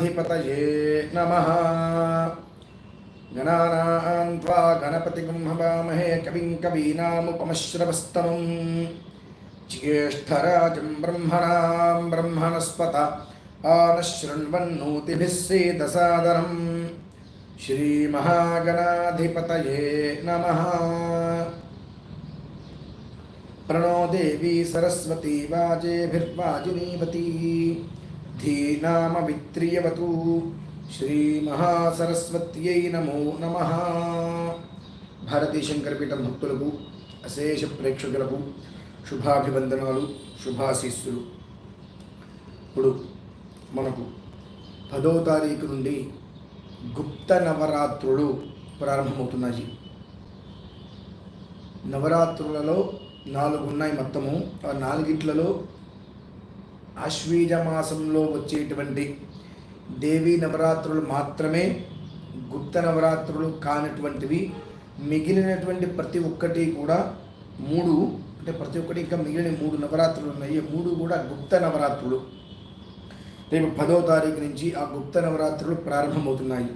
गणाधिपतये नमः। गणानां त्वा गणपतिगुं हवामहे कविं कवीनामुपमश्रवस्तमं ज्येष्ठराजं ब्रह्मणां ब्रह्मणस्पत आनशृण्वन्नोतिभिः सेदसादरं श्रीमहागणाधिपतये नमः। प्रणो देवी सरस्वती वाजेभिर्वाजिनीवती। धीनामवित्रियवतु శ్రీమహాసరస్వత్యై నమో నమ భారతీ శంకరపీఠం భక్తులకు అశేష ప్రేక్షకులకు శుభాభివందనాలు శుభాశీస్సులు ఇప్పుడు మనకు పదో తారీఖు నుండి గుప్త నవరాత్రులు ప్రారంభమవుతున్నాయి నవరాత్రులలో నాలుగు ఉన్నాయి మొత్తము ఆ నాలుగిట్లలో ఆశ్వీజ మాసంలో వచ్చేటువంటి దేవీ నవరాత్రులు మాత్రమే గుప్త నవరాత్రులు కానటువంటివి. మిగిలినటువంటి ప్రతి ఒక్కటి కూడా మూడు అంటే ప్రతి ఒక్కటి ఇంకా మిగిలిన మూడు నవరాత్రులు ఉన్నాయి. మూడు కూడా గుప్త నవరాత్రులు. రేపు పదో తారీఖు నుంచి ఆ గుప్త నవరాత్రులు ప్రారంభమవుతున్నాయి.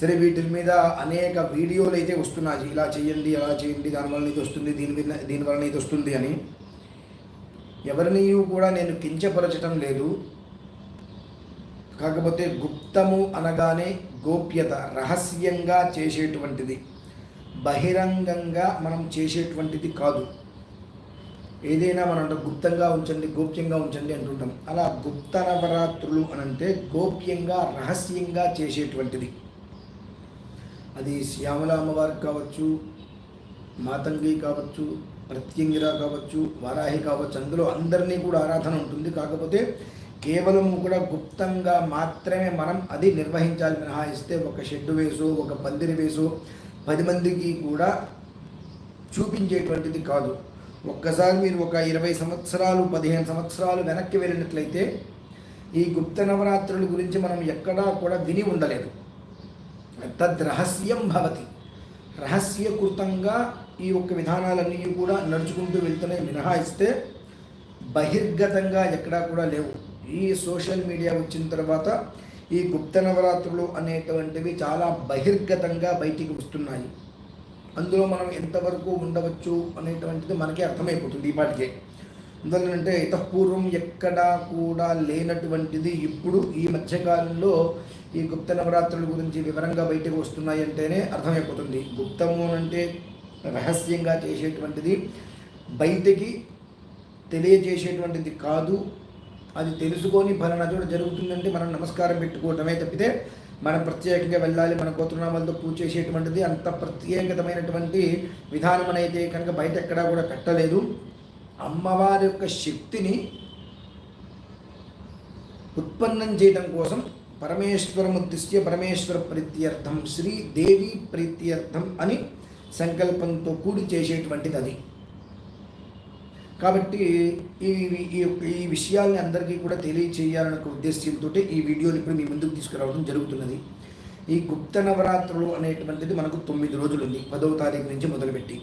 సరే వీటి మీద అనేక వీడియోలు అయితే వస్తున్నాయి. ఇలా చేయండి అలా చేయండి దానివల్ల ఇది వస్తుంది దీని దీనివల్ల ఇది వస్తుంది అని. ఎవరిని కూడా నేను కించపరచటం లేదు. కాకపోతే గుప్తము అనగానే గోప్యత రహస్యంగా చేసేటువంటిది. బహిరంగంగా మనం చేసేటువంటిది కాదు. ఏదైనా మనం అంటే గుప్తంగా ఉంచండి గోప్యంగా ఉంచండి అంటుంటాం. అలా గుప్త నవరాత్రులు అని అంటే గోప్యంగా రహస్యంగా చేసేటువంటిది. అది శ్యామల అమ్మవారికి కావచ్చు మాతంగి కావచ్చు ప్రత్యంగిర కావచ్చు వారాహి కావచ్చు అందులో అందరినీ కూడా ఆరాధన ఉంటుంది. కాకపోతే కేవలం కూడా గుప్తంగా మాత్రమే మనం అది నిర్వహించాలి. మినహాయిస్తే ఒక షెడ్డు వేసు ఒక పందిరి వేసు పది మందికి కూడా చూపించేటువంటిది కాదు. ఒక్కసారి మీరు ఒక ఇరవై సంవత్సరాలు పదిహేను సంవత్సరాలు వెనక్కి వెళ్ళినట్లయితే ఈ గుప్త నవరాత్రుల గురించి మనం ఎక్కడా కూడా విని ఉండలేదు. తద్ రహస్యం భవతి. రహస్యకృతంగా ఈ యొక్క విధానాలన్నీ కూడా నడుచుకుంటూ వెళ్తున్నాయి మినహాయిస్తే బహిర్గతంగా ఎక్కడా కూడా లేవు. ఈ సోషల్ మీడియా వచ్చిన తర్వాత ఈ గుప్త నవరాత్రులు అనేటువంటివి చాలా బహిర్గతంగా బయటికి వస్తున్నాయి. అందులో మనం ఎంతవరకు ఉండవచ్చు అనేటువంటిది మనకే అర్థమైపోతుంది ఈ పాటికే. ఎందుకంటే ఇతపూర్వం ఎక్కడా కూడా లేనటువంటిది ఇప్పుడు ఈ మధ్యకాలంలో ఈ గుప్త నవరాత్రుల గురించి వివరంగా బయటకు వస్తున్నాయి అంటేనే అర్థమైపోతుంది. గుప్తము అంటే రహస్యంగా చేసేటువంటిది బయటికి తెలియజేసేటువంటిది కాదు. అది తెలుసుకొని ఫలానా చోట జరుగుతుందంటే మనం నమస్కారం పెట్టుకోవటమే తప్పితే మనం ప్రత్యేకంగా వెళ్ళాలి మన గోత్రనామాలతో పూజ చేసేటువంటిది అంత ప్రత్యేకతమైనటువంటి విధానం అనేది కనుక బయట ఎక్కడా కూడా పెట్టలేదు అమ్మవారి యొక్క శక్తిని ఉత్పన్నం చేయడం కోసం పరమేశ్వరముద్దిశ్య పరమేశ్వర ప్రీత్యర్థం శ్రీదేవి ప్రీత్యర్థం అని సంకల్పంతో కూడి చేసేటువంటిది అది. కాబట్టి ఈ ఈ ఈ విషయాల్ని అందరికీ కూడా తెలియచేయాలనే ఒక ఉద్దేశంతో ఈ వీడియోని ఇప్పుడు మీ ముందుకు తీసుకురావడం జరుగుతున్నది. ఈ గుప్త నవరాత్రులు అనేటువంటిది మనకు తొమ్మిది రోజులు ఉంది పదవ తారీఖు నుంచి మొదలుపెట్టి.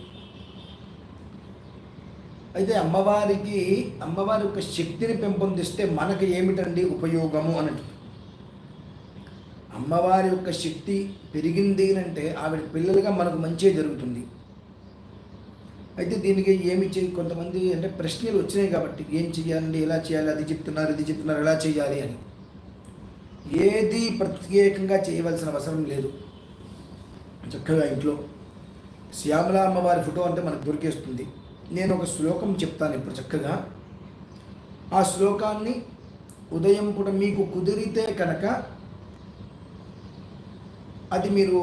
అయితే అమ్మవారికి అమ్మవారి యొక్క శక్తిని పెంపొందిస్తే మనకు ఏమిటండి ఉపయోగము అన్నట్టు అమ్మవారి యొక్క శక్తి పెరిగింది అంటే ఆవిడ పిల్లలుగా మనకు మంచి జరుగుతుంది. అయితే దీనికి ఏమి చేయి కొంతమంది అంటే ప్రశ్నలు వచ్చినాయి కాబట్టి ఏం చేయాలండి ఎలా చేయాలి అది చెప్తున్నారు ఇది చెప్తున్నారు ఎలా చేయాలి అని. ఏది ప్రత్యేకంగా చేయవలసిన అవసరం లేదు. చక్కగా ఇంట్లో శ్యామల అమ్మవారి ఫోటో అంటే మనకు దొరికేస్తుంది. నేను ఒక శ్లోకం చెప్తాను ఇప్పుడు చక్కగా. ఆ శ్లోకాన్ని ఉదయం కూడా మీకు కుదిరితే కనుక అది మీరు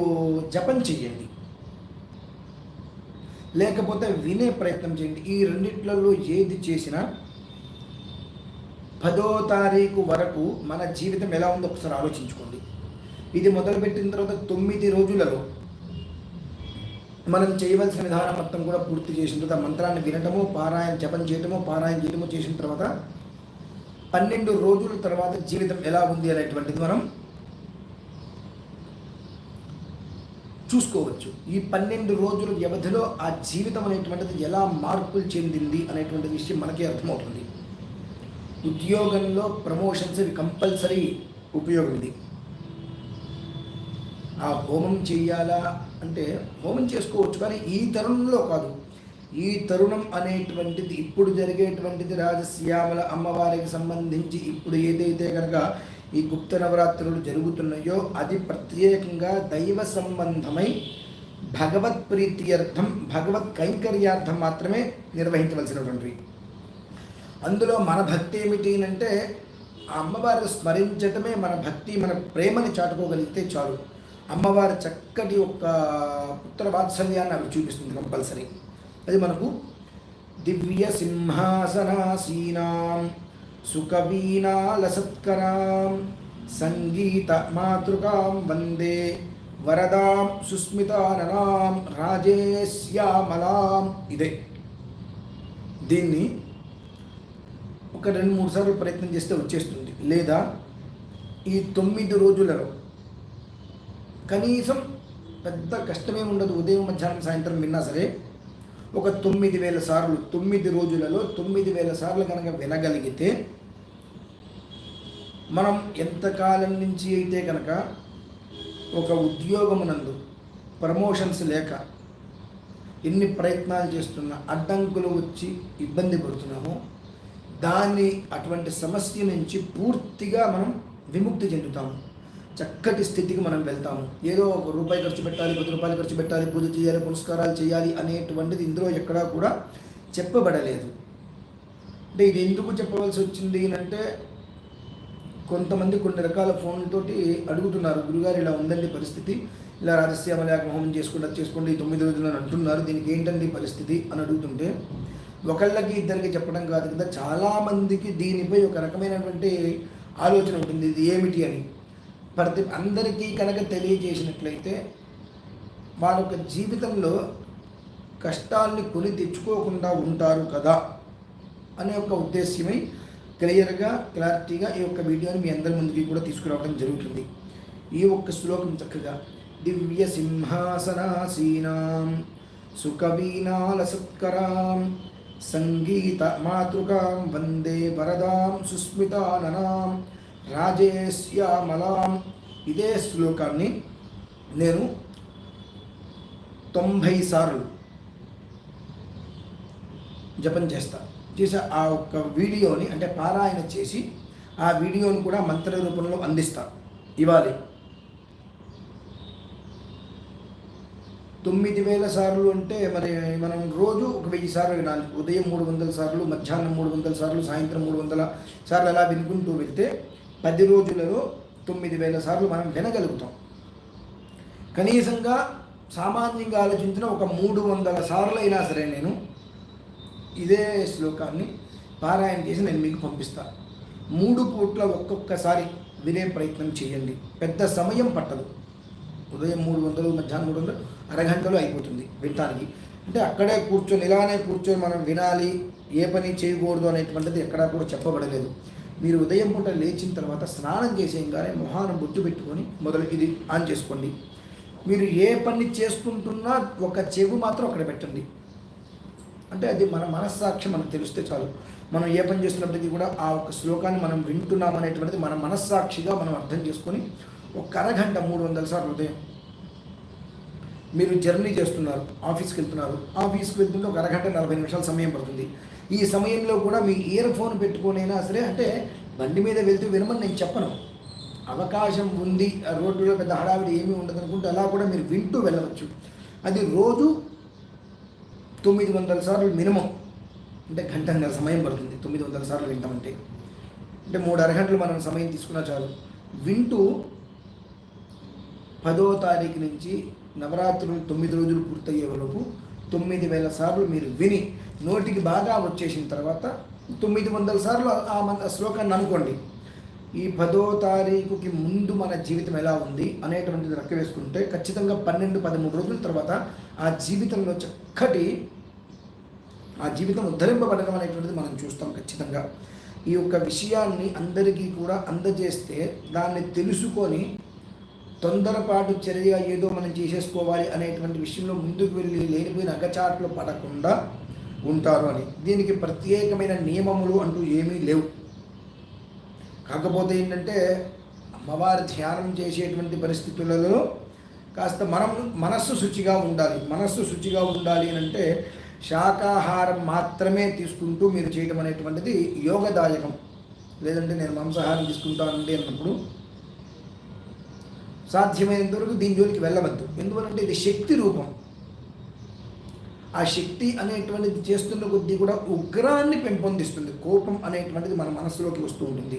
జపం చెయ్యండి. లేకపోతే వినే ప్రయత్నం చేయండి. ఈ రెండిట్లలో ఏది చేసినా పదో తారీఖు వరకు మన జీవితం ఎలా ఉందో ఒకసారి ఆలోచించుకోండి. ఇది మొదలుపెట్టిన తర్వాత తొమ్మిది రోజులలో మనం చేయవలసిన విధానం మొత్తం కూడా పూర్తి చేసిన తర్వాత మంత్రాన్ని వినటము పారాయణ జపం చేయటము పారాయణ చేయటము చేసిన తర్వాత పన్నెండు రోజుల తర్వాత జీవితం ఎలా ఉంది అనేటువంటిది మనం చూసుకోవచ్చు. ఈ పన్నెండు రోజుల వ్యవధిలో ఆ జీవితం అనేటువంటిది ఎలా మార్పులు చెందింది అనేటువంటి విషయం మనకే అర్థమవుతుంది. ఉద్యోగంలో ప్రమోషన్స్ ఇవి కంపల్సరీ ఉపయోగం ఇది. ఆ హోమం చేయాలా? అంటే హోమం చేసుకోవచ్చు కానీ ఈ తరుణంలో కాదు. ఈ తరుణం అనేటువంటిది ఇప్పుడు జరిగేటువంటిది రాజశ్యామల అమ్మవారికి సంబంధించి ఇప్పుడు ఏదైతే కనుక ఈ గుప్త నవరాత్రులు జరుగుతున్నాయో అది ప్రత్యేకంగా దైవ సంబంధమై భగవత్ ప్రీత్యర్థం భగవత్ కైంకర్యార్థం మాత్రమే నిర్వహించవలసినటువంటివి అందులో మన భక్తి ఏమిటి అంటే ఆ అమ్మవారిని స్మరించటమే మన భక్తి మన ప్రేమని చాటుకోగలిగితే చాలు. అమ్మవారి చక్కటి ఒక పుత్ర వాత్సల్యాన్ని అవి చూపిస్తుంది కంపల్సరీ. అది మనకు దివ్య సింహాసనాసీనాం సుకవీనాలసత్కరాం సంగీత మాతృకాం వందే వరదాం సుస్మితాననాం రాజేశ్యామలాం ఇదే. దీన్ని ఒక రెండు మూడు సార్లు ప్రయత్నం చేస్తే వచ్చేస్తుంది. లేదా ఈ తొమ్మిది రోజులలో కనీసం పెద్ద కష్టమే ఉండదు. ఉదయం మధ్యాహ్నం సాయంత్రం విన్నా సరే ఒక తొమ్మిది వేల సార్లు తొమ్మిది రోజులలో తొమ్మిది వేల సార్లు కనుక వినగలిగితే మనం ఎంతకాలం నుంచి అయితే కనుక ఒక ఉద్యోగమునందు ప్రమోషన్స్ లేక ఎన్ని ప్రయత్నాలు చేస్తున్న అడ్డంకులు వచ్చి ఇబ్బంది పడుతున్నామో దాన్ని అటువంటి సమస్య నుంచి పూర్తిగా మనం విముక్తి చెందుతాము. చక్కటి స్థితికి మనం వెళ్తాము. ఏదో ఒక రూపాయి ఖర్చు పెట్టాలి పది రూపాయలు ఖర్చు పెట్టాలి పూజ చేయాలి పురస్కారాలు చేయాలి అనేటువంటిది ఇందులో ఎక్కడా కూడా చెప్పబడలేదు. అంటే ఇది ఎందుకు చెప్పవలసి వచ్చింది అంటే కొంతమంది కొన్ని రకాల ఫోన్లతోటి అడుగుతున్నారు. గురుగారు ఇలా ఉందండి పరిస్థితి. ఇలా రాజశ్యామ లేక హోమం చేసుకుంటే చేసుకోండి ఈ తొమ్మిది రోజులు అని అంటున్నారు. దీనికి ఏంటండి పరిస్థితి అని అడుగుతుంటే ఒకళ్ళకి ఇద్దరికి చెప్పడం కాదు కదా. చాలామందికి దీనిపై ఒక రకమైనటువంటి ఆలోచన ఉంటుంది. ఇది ఏమిటి అని. ప్రతి అందరికీ కనుక తెలియజేసినట్లయితే వాళ్ళ యొక్క జీవితంలో కష్టాన్ని కొని తెచ్చుకోకుండా ఉంటారు కదా అనే ఒక ఉద్దేశ్యమై క్లియర్గా క్లారిటీగా ఈ యొక్క వీడియోని మీ అందరి ముందుకి కూడా తీసుకురావడం జరుగుతుంది. ఈ ఒక్క శ్లోకం చక్కగా దివ్య సింహాసనాసీనాం సుకవీనాలసత్కరాం సంగీత మాతృకాం వందే వరదాం సుస్మితాననాం రాజేశ్యామలాం. ఇదే శ్లోకాన్ని నేను తొంభై సార్లు జపం చేస్తా. చేసి ఆ ఒక్క వీడియోని అంటే పారాయణ చేసి ఆ వీడియోని కూడా మంత్ర రూపంలో అందిస్తా. ఇవ్వాలి తొమ్మిది వేల సార్లు అంటే మరి మనం రోజు ఒక వెయ్యి సార్లు వినాలి. ఉదయం మూడు వందల సార్లు మధ్యాహ్నం మూడు వందల సార్లు సాయంత్రం మూడు వందల సార్లు అలా వినుకుంటూ వెళ్తే పది రోజులలో తొమ్మిది వేల సార్లు మనం వినగలుగుతాం. కనీసంగా సామాన్యంగా ఆలోచించిన ఒక మూడు వందల సార్లు అయినా సరే నేను ఇదే శ్లోకాన్ని పారాయణ చేసి నేను మీకు పంపిస్తాను మూడు పూట్ల ఒక్కొక్కసారి వినే ప్రయత్నం చేయండి. పెద్ద సమయం పట్టదు. ఉదయం మూడు వందలు మధ్యాహ్నం మూడు వందలు అరగంటలో అయిపోతుంది వినటానికి. అంటే అక్కడే కూర్చొని ఇలానే కూర్చొని మనం వినాలి ఏ పని చేయకూడదు అనేటువంటిది ఎక్కడా కూడా చెప్పబడలేదు. మీరు ఉదయం పూట లేచిన తర్వాత స్నానం చేసేయంగానే మొహానం బొట్టు పెట్టుకొని మొదలు ఇది ఆన్ చేసుకోండి. మీరు ఏ పని చేసుకుంటున్నా ఒక చెవు మాత్రం అక్కడ పెట్టండి. అంటే అది మన మనస్సాక్షి మనకు తెలిస్తే చాలు. మనం ఏ పని చేస్తున్నప్పటికీ కూడా ఆ ఒక శ్లోకాన్ని మనం వింటున్నాం అనేటువంటిది మన మనస్సాక్షిగా మనం అర్థం చేసుకొని ఒక అరగంట మూడు వందల సార్లు ఉదయం మీరు జర్నీ చేస్తున్నారు ఆఫీస్కి వెళ్తున్నారు. ఆఫీస్కి వెళ్తుంటే ఒక అరగంట నలభై నిమిషాల సమయం పడుతుంది. ఈ సమయంలో కూడా మీ ఇయర్ ఫోన్ పెట్టుకొనైనా సరే అంటే బండి మీద వెళ్తూ వినమని నేను చెప్పను. అవకాశం ఉంది ఆ రోడ్డులో పెద్ద హడావిడి ఏమీ ఉండదు అనుకుంటే అలా కూడా మీరు వింటూ వెళ్ళవచ్చు. అది రోజు తొమ్మిది వందల సార్లు మినిమం. అంటే గంటన్నర సమయం పడుతుంది తొమ్మిది వందల సార్లు వింటామంటే. అంటే మూడు అరగంటలు మనం సమయం తీసుకున్నా చాలు. వింటూ పదో తారీఖు నుంచి నవరాత్రులు తొమ్మిది రోజులు పూర్తయ్యే వరకు తొమ్మిది వేల సార్లు మీరు విని నోటికి బాగా వచ్చేసిన తర్వాత తొమ్మిది వందల సార్లు ఆ మన శ్లోకాన్ని అనుకోండి. ఈ పదో తారీఖుకి ముందు మన జీవితం ఎలా ఉంది అనేటువంటిది లెక్క వేసుకుంటే ఖచ్చితంగా పన్నెండు పదమూడు రోజుల తర్వాత ఆ జీవితంలో చక్కటి ఆ జీవితం ఉద్ధరింపబడడం అనేటువంటిది మనం చూస్తాం ఖచ్చితంగా. ఈ యొక్క విషయాన్ని అందరికీ కూడా అందజేస్తే దాన్ని తెలుసుకొని తొందరపాటు చర్య ఏదో మనం చేసేసుకోవాలి అనేటువంటి విషయంలో ముందుకు వెళ్ళి లేనిపోయిన అగచాట్లు పడకుండా ఉంటారు అని. దీనికి ప్రత్యేకమైన నియమములు అంటూ ఏమీ లేవు. కాకపోతే ఏంటంటే అమ్మవారి ధ్యానం చేసేటువంటి పరిస్థితులలో కాస్త మనం మనస్సు శుచిగా ఉండాలి. మనస్సు శుచిగా ఉండాలి అని అంటే శాకాహారం మాత్రమే తీసుకుంటూ మీరు చేయడం అనేటువంటిది యోగదాయకం. లేదంటే నేను మాంసాహారం తీసుకుంటానండి అన్నప్పుడు సాధ్యమైనంత వరకు దీని జోలికి వెళ్ళవద్దు. ఎందువలంటే ఇది శక్తి రూపం. ఆ శక్తి అనేటువంటిది చేస్తున్న కొద్దీ కూడా ఉగ్రాన్ని పెంపొందిస్తుంది. కోపం అనేటువంటిది మన మనసులోకి వస్తూ ఉంటుంది.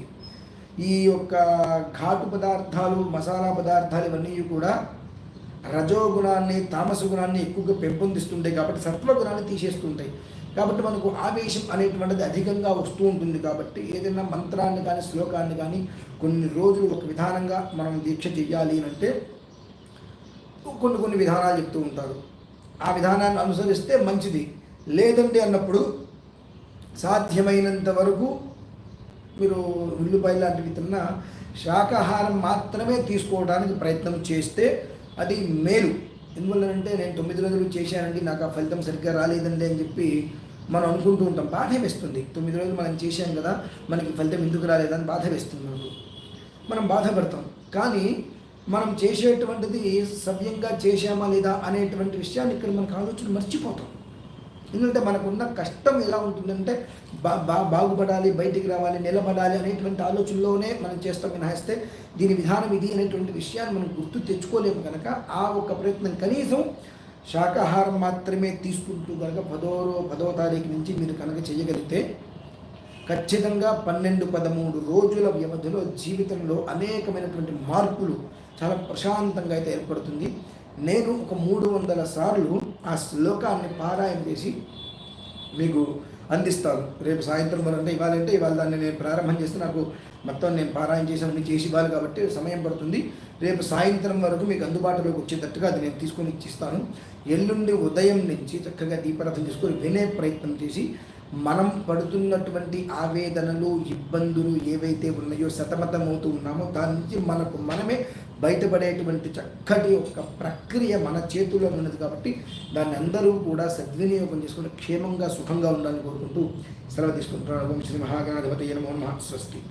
ఈ యొక్క ఘాటు పదార్థాలు మసాలా పదార్థాలు ఇవన్నీ కూడా రజోగుణాన్ని తామస గుణాన్ని ఎక్కువగా పెంపొందిస్తుంటాయి కాబట్టి సత్వగుణాన్ని తీసేస్తుంటాయి. కాబట్టి మనకు ఆవేశం అనేటువంటిది అధికంగా వస్తూ ఉంటుంది కాబట్టి ఏదైనా మంత్రాన్ని కానీ శ్లోకాన్ని కానీ కొన్ని రోజులు ఒక విధానంగా మనం దీక్ష చెయ్యాలి అని అంటే కొన్ని కొన్ని విధానాలు చెప్తూ ఉంటారు. ఆ విధానాన్ని అనుసరిస్తే మంచిది. లేదండి అన్నప్పుడు సాధ్యమైనంత వరకు మీరు ఉల్లిపాయ లాంటివి తిన్నా శాకాహారం మాత్రమే తీసుకోవడానికి ప్రయత్నం చేస్తే అది మేలు. ఎందువల్లనంటే నేను తొమ్మిది రోజులు చేశానండి నాకు ఆ ఫలితం సరిగ్గా రాలేదండి అని చెప్పి మనం అనుకుంటూ ఉంటాం. బాధ వేస్తుంది. తొమ్మిది రోజులు మనం చేశాం కదా మనకి ఫలితం ఎందుకు రాలేదని బాధ వేస్తుంది మనకు. మనం బాధపడతాం. కానీ మనం చేసేటువంటిది సవ్యంగా చేశామా లేదా అనేటువంటి విషయాన్ని ఇక్కడ మనకు ఆలోచన మర్చిపోతాం. ఎందుకంటే మనకున్న కష్టం ఎలా ఉంటుందంటే బా బా బాగుపడాలి బయటికి రావాలి నిలబడాలి అనేటువంటి ఆలోచనలోనే మనం చేస్తాం మినహాయిస్తే దీని విధానం ఇది అనేటువంటి విషయాన్ని మనం గుర్తు తెచ్చుకోలేము కనుక ఆ ఒక ప్రయత్నం కనీసం శాకాహారం మాత్రమే తీసుకుంటూ కనుక పదో పదో తారీఖు నుంచి మీరు కనుక చేయగలిగితే ఖచ్చితంగా పన్నెండు పదమూడు రోజుల వ్యవధిలో జీవితంలో అనేకమైనటువంటి మార్పులు చాలా ప్రశాంతంగా అయితే ఏర్పడుతుంది. నేను ఒక మూడు వందల సార్లు ఆ శ్లోకాన్ని పారాయణ చేసి మీకు అందిస్తాను. రేపు సాయంత్రం వరకు ఇవ్వాలంటే ఇవాళ అంటే ఇవాళ దాన్ని నేను ప్రారంభం చేస్తే నాకు మొత్తం నేను పారాయణ చేసి మీకు చేసి ఇవ్వాలి కాబట్టి సమయం పడుతుంది. రేపు సాయంత్రం వరకు మీకు అందుబాటులోకి వచ్చేటట్టుగా అది నేను తీసుకొని ఇచ్చిస్తాను. ఎల్లుండి ఉదయం నుంచి చక్కగా దీపారాధన చేసుకొని వినే ప్రయత్నం చేసి మనం పడుతున్నటువంటి ఆవేదనలు ఇబ్బందులు ఏవైతే ఉన్నాయో సతమతమవుతూ ఉన్నామో దాని నుంచి మనకు మనమే బయటపడేటువంటి చక్కటి ఒక ప్రక్రియ మన చేతుల్లో ఉన్నది కాబట్టి దాన్ని అందరూ కూడా సద్వినియోగం చేసుకుని క్షేమంగా సుఖంగా ఉండాలని కోరుకుంటూ సెలవు తీసుకుంటున్నాను. ఓం శ్రీ మహాగణాధిపతి నమో. స్వస్తి.